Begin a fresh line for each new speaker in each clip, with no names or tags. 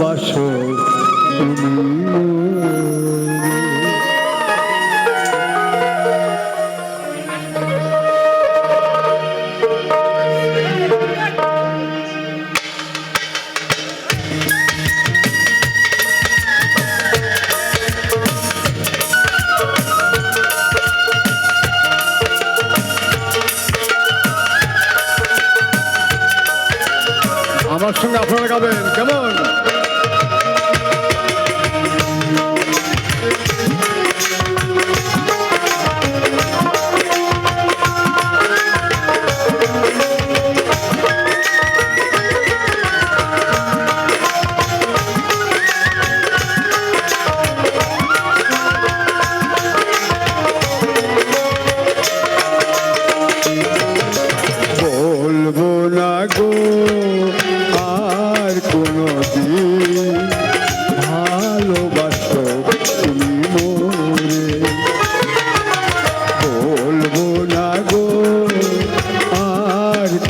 vaşım.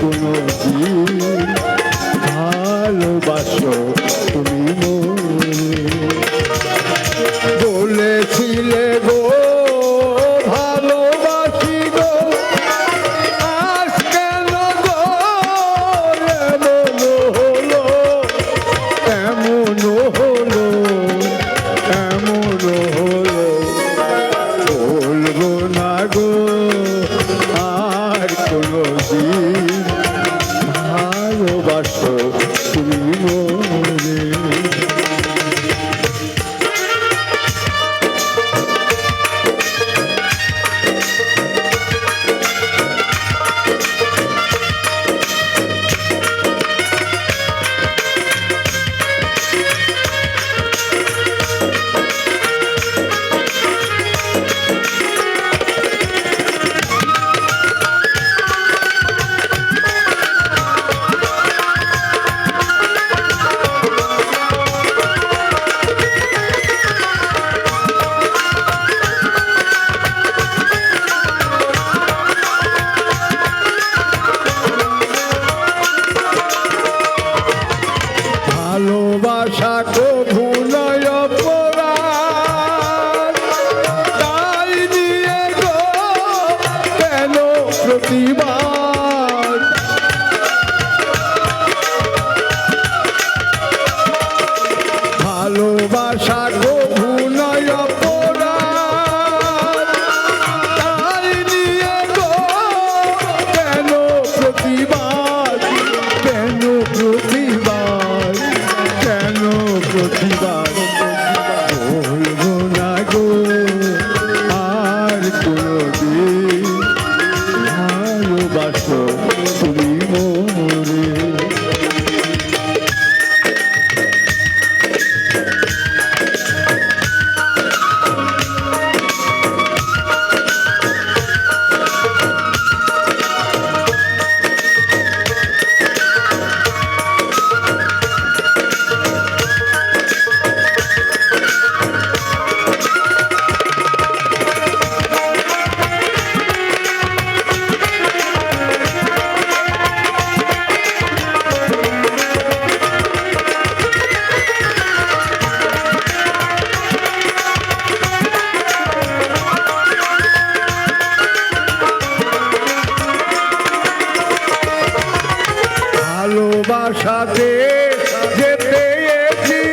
কোনো আশা কভু নয় অপরাধ। তাই নিয়ে ভালোবাসো তোমার সাথে যেতে